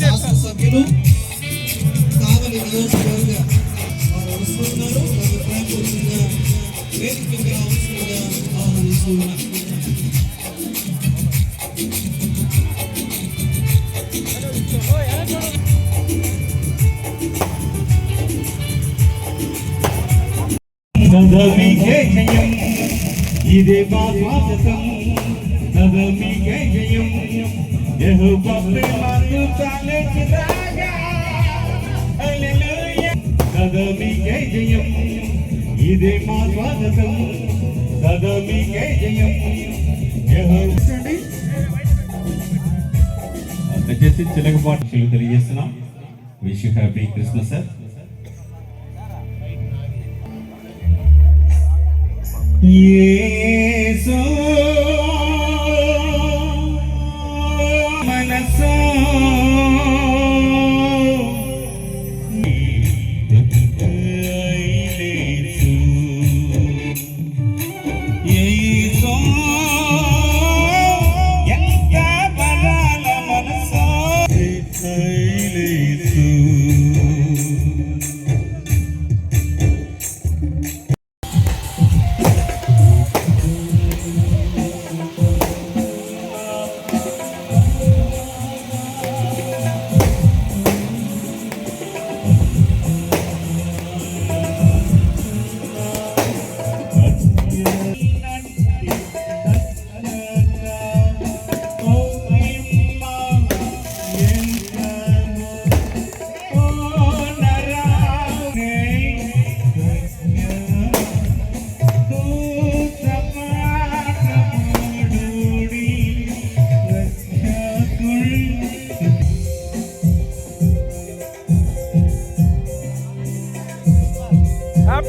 శాసనసభ్యులు కావలి నియోజకవర్గ వారు వస్తున్నారు ప్రేమపూర్వకంగా అవసరంగా జయం. ఇదే మా స్వాగతం. నదమికే జయం. నదమికే జయం ఇదే మా స్వాగతం. నదమికే జయం దయచేసి చిలకపాటు తెలియజేస్తున్నాం. Wish happy Christmas sir Yesu మనసో querer.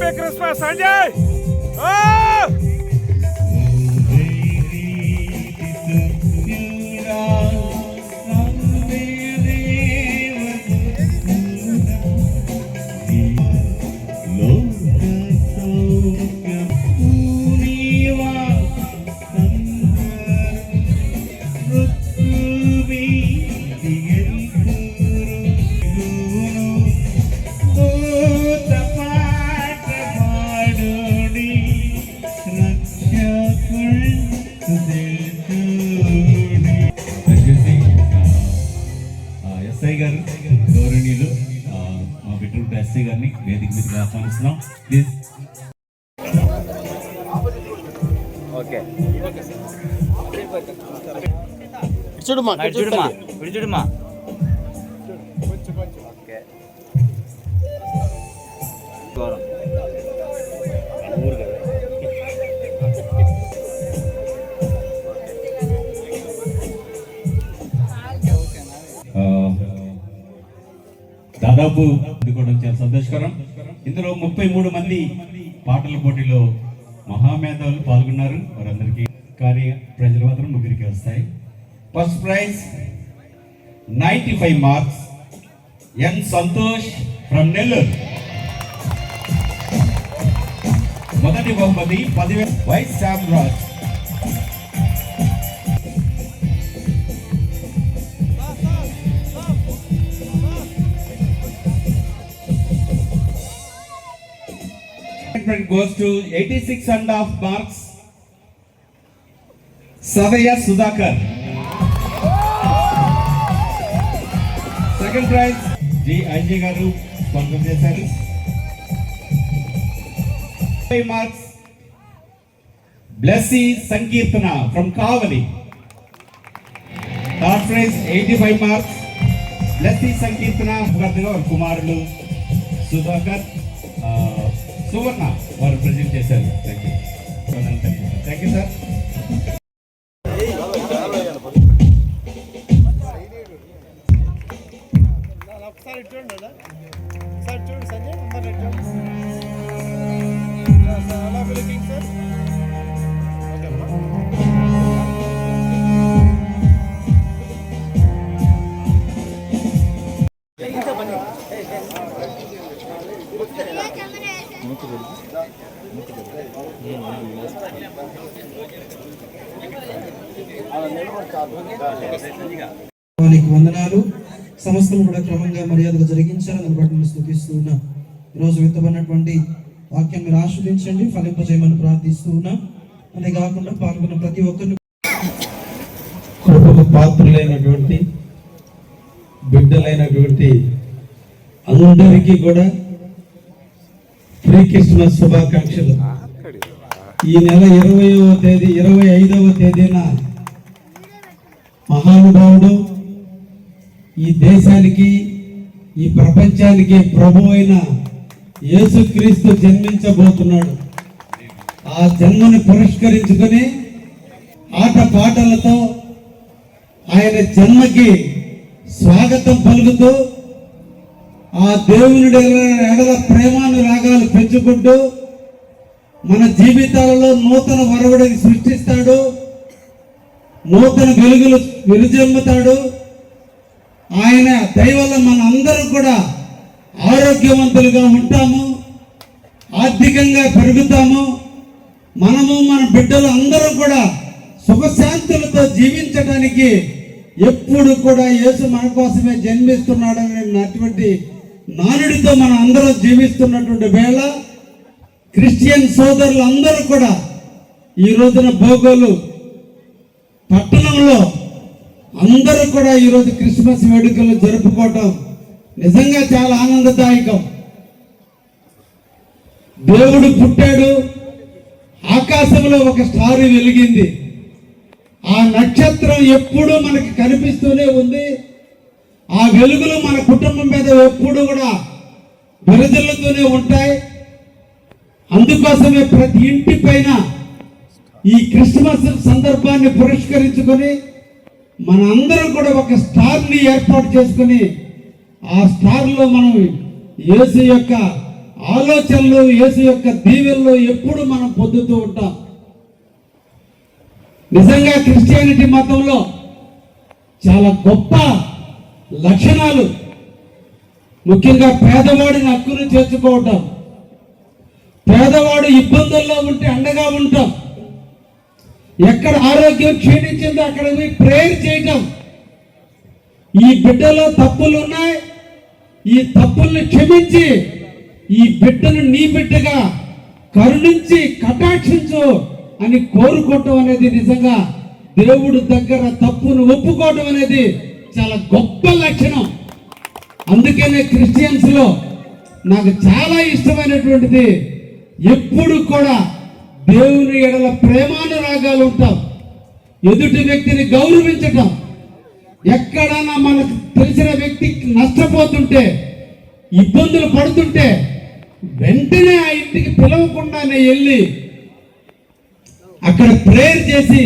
Happy Christmas SI గారు గౌరవనీయులు ఆ, మా బిడ్డ ఎస్ఐ గారిని వేదిక మీదకి ఆహ్వానిస్తున్నాం. ప్లీజ్ చూడమ్మా ఓకే. గౌరవం దాదాపు ఇది కూడా చాలా సంతోషకరం. ఇందులో ముప్పై మూడు మంది పాటల పోటీలో మహామేధావులు పాల్గొన్నారు. వారందరికీ కార్య ప్రజలు మాత్రం ముగ్గురికి వస్తాయి. First prize ninety five marks N Santosh from Nellore మొదటి బహుమతి పదివేల vice Shyam statement goes to eighty six and half marks సదయ Sudhakar second prize G Anjay గారు స్వంతం చేశారు marks Blessy Sankeerthana from Kavali third prize eighty five marks Blessy Sankeerthana కుమారులు సుధాకర్ సువర్ణ వారు present చేశారు. Thank you thank you sir వందనాలు. సమస్తం కూడా క్రమంగా మర్యాదగా జరిగించాలని బట్టి మేము స్థుతిస్తూ ఉన్నాం. ఈరోజు విత్తబడినటువంటి వాక్యం మీరు ఆస్వాదించండి ఫలింపజేయమని ప్రార్థిస్తూ ఉన్నాం. అంతేకాకుండా పాల్గొన్న ప్రతి ఒక్కరిని కృపకు పాత్రులైనటువంటి బిడ్డలైనటువంటి అందరికీ కూడా ప్రీ క్రిస్మస్ శుభాకాంక్షలు. ఈ నెల ఇరవయవ తేదీ ఇరవై ఐదవ తేదీన మహానుభావుడు ఈ దేశానికి ఈ ప్రపంచానికి ప్రభు అయిన యేసుక్రీస్తు జన్మించబోతున్నాడు. ఆ జన్మని పురస్కరించుకొని ఆట పాటలతో ఆయన జన్మకి స్వాగతం పలుకుతూ ఆ దేవుని ఎడల ప్రేమాను రాగాలు పెంచుకుంటూ మన జీవితాలలో నూతన వరవడిని సృష్టిస్తాడు. నూతన వెలుగులు వెలుజమ్ముతాడు. ఆయన దయ వల్ల మన అందరూ కూడా ఆరోగ్యవంతులుగా ఉంటాము. ఆర్థికంగా పెరుగుతాము. మనము మన బిడ్డలు అందరూ కూడా సుఖశాంతులతో జీవించడానికి ఎప్పుడు కూడా యేసు మన కోసమే జన్మిస్తున్నాడు అటువంటి నానుడితో మనం అందరం జీవిస్తున్నటువంటి వేళ క్రిస్టియన్ సోదరులు అందరూ కూడా ఈ రోజున భోగోలు పట్టణంలో అందరూ కూడా ఈరోజు క్రిస్మస్ వేడుకలు జరుపుకోవటం నిజంగా చాలా ఆనందదాయకం. దేవుడు పుట్టాడు ఆకాశంలో ఒక స్టార్ వెలిగింది. ఆ నక్షత్రం ఎప్పుడూ మనకి కనిపిస్తూనే ఉంది. ఆ వెలుగులు మన కుటుంబం మీద ఎప్పుడు కూడా విరజల్లుతూనే ఉంటాయి. అందుకోసమే ప్రతి ఇంటి పైన ఈ క్రిస్మస్ సందర్భాన్ని పురస్కరించుకొని మన అందరం కూడా ఒక స్టార్ని ఏర్పాటు చేసుకొని ఆ స్టార్లో మనం యేసు యొక్క ఆలోచనలు యేసు యొక్క దీవెల్లో ఎప్పుడు మనం పొందుతూ ఉంటాం. నిజంగా క్రిస్టియానిటీ మతంలో చాలా గొప్ప లక్షణాలు. ముఖ్యంగా పేదవాడిని హక్కును చేర్చుకోవటం. పేదవాడు ఇబ్బందుల్లో ఉంటే అండగా ఉంటాం. ఎక్కడ ఆరోగ్యం క్షీణించిందో అక్కడ పోయి ప్రేయర్ చేయటం. ఈ బిడ్డలో తప్పులు ఉన్నాయి ఈ తప్పుల్ని క్షమించి ఈ బిడ్డను నీ బిడ్డగా కరుణించి కటాక్షించు అని కోరుకోవటం అనేది నిజంగా దేవుడు దగ్గర తప్పును ఒప్పుకోవటం అనేది చాలా గొప్ప లక్షణం. అందుకనే క్రిస్టియన్స్లో నాకు చాలా ఇష్టమైనటువంటిది ఎప్పుడు కూడా దేవుని ఎడల ప్రేమానురాగాలు ఉంటాం. ఎదుటి వ్యక్తిని గౌరవించటం. ఎక్కడైనా మనకు తెలిసిన వ్యక్తి నష్టపోతుంటే ఇబ్బందులు పడుతుంటే వెంటనే ఆ ఇంటికి పిలవకుండానే వెళ్ళి అక్కడ ప్రేయర్ చేసి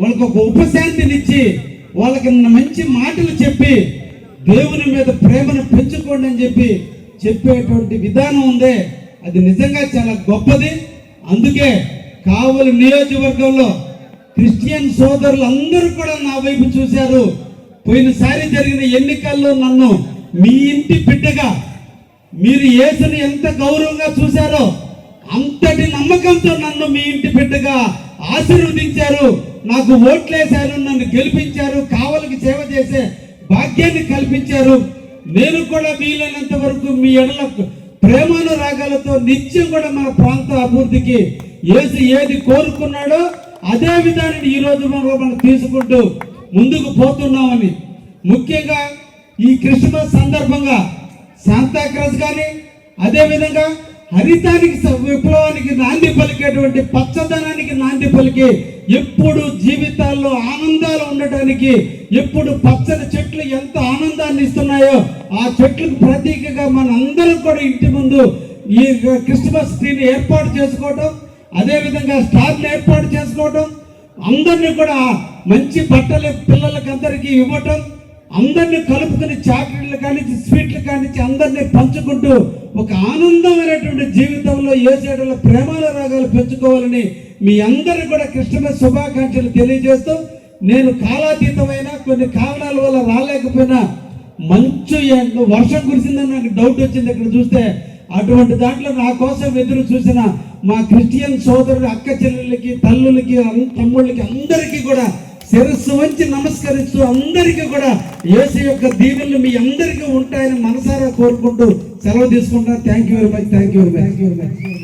వాళ్ళకి ఒక ఉపశాంతినిచ్చి వాళ్ళకి మంచి మాటలు చెప్పి దేవుని మీద ప్రేమను పెంచుకోండి అని చెప్పి చెప్పేటువంటి విధానం ఉందే. అది నిజంగా చాలా గొప్పది. అందుకే కావలి నియోజకవర్గంలో క్రిస్టియన్ సోదరులు అందరూ కూడా నా వైపు చూశారు. పోయినసారి జరిగిన ఎన్నికల్లో నన్ను మీ ఇంటి బిడ్డగా మీరు యేసుని ఎంత గౌరవంగా చూశారో అంతటి నమ్మకంతో నన్ను మీ ఇంటి బిడ్డగా ఆశీర్వదించారు. నాకు ఓట్లేశారు నన్ను గెలిపించారు కావలికి సేవ చేసే భాగ్యాన్ని కల్పించారు. నేను కూడా వీలైనంత వరకు మీ ఎడల ప్రేమానురాగాలతో నిత్యం కూడా మన ప్రాంత అభివృద్ధికి ఏసు ఏది కోరుకున్నాడో అదే విధానం ఈ రోజు మనం తీసుకుంటూ ముందుకు పోతున్నామని. ముఖ్యంగా ఈ క్రిస్మస్ సందర్భంగా శాంతాక్రస్ కానీ అదేవిధంగా హరితానికి విప్లవానికి నాంది పలికేటువంటి పచ్చదనానికి నాంది పలికి ఎప్పుడు జీవితాల్లో ఆనందాలు ఉండటానికి ఎప్పుడు పచ్చని చెట్లు ఎంత ఆనందాన్ని ఇస్తున్నాయో ఆ చెట్లకు ప్రతీకగా మనందరం కూడా ఇంటి ముందు ఈ క్రిస్మస్ ట్రీని ఏర్పాటు చేసుకోవటం అదేవిధంగా స్టార్లు ఏర్పాటు చేసుకోవటం అందరినీ కూడా మంచి బట్టలు పిల్లలకి అందరికీ ఇవ్వటం అందరినీ కలుపుకుని చాక్లెట్లు కానించి స్వీట్లు కానించి అందరినీ పంచుకుంటూ ఒక ఆనందమైనటువంటి జీవితంలో ఏ చేయడంలో ప్రేమాల రాగాలు పెంచుకోవాలని మీ అందరూ కూడా క్రిస్టమస్ శుభాకాంక్షలు తెలియజేస్తూ నేను కాలాతీతమైన కొన్ని కారణాల వల్ల రాలేకపోయినా మంచు వర్షం కురిసిందని నాకు డౌట్ వచ్చింది. ఇక్కడ చూస్తే అటువంటి దాంట్లో నా కోసం ఎదురు చూసిన మా క్రిస్టియన్ సోదరులు అక్క చెల్లెళ్ళకి తల్లులకి తమ్ముళ్ళకి అందరికీ కూడా శిరస్సు వంచి నమస్కరిస్తూ అందరికీ కూడా యేసు యొక్క దీవెనలు మీ అందరికీ ఉంటాయని మనసారా కోరుకుంటూ సెలవు తీసుకుంటున్నా thank you very much thank you very much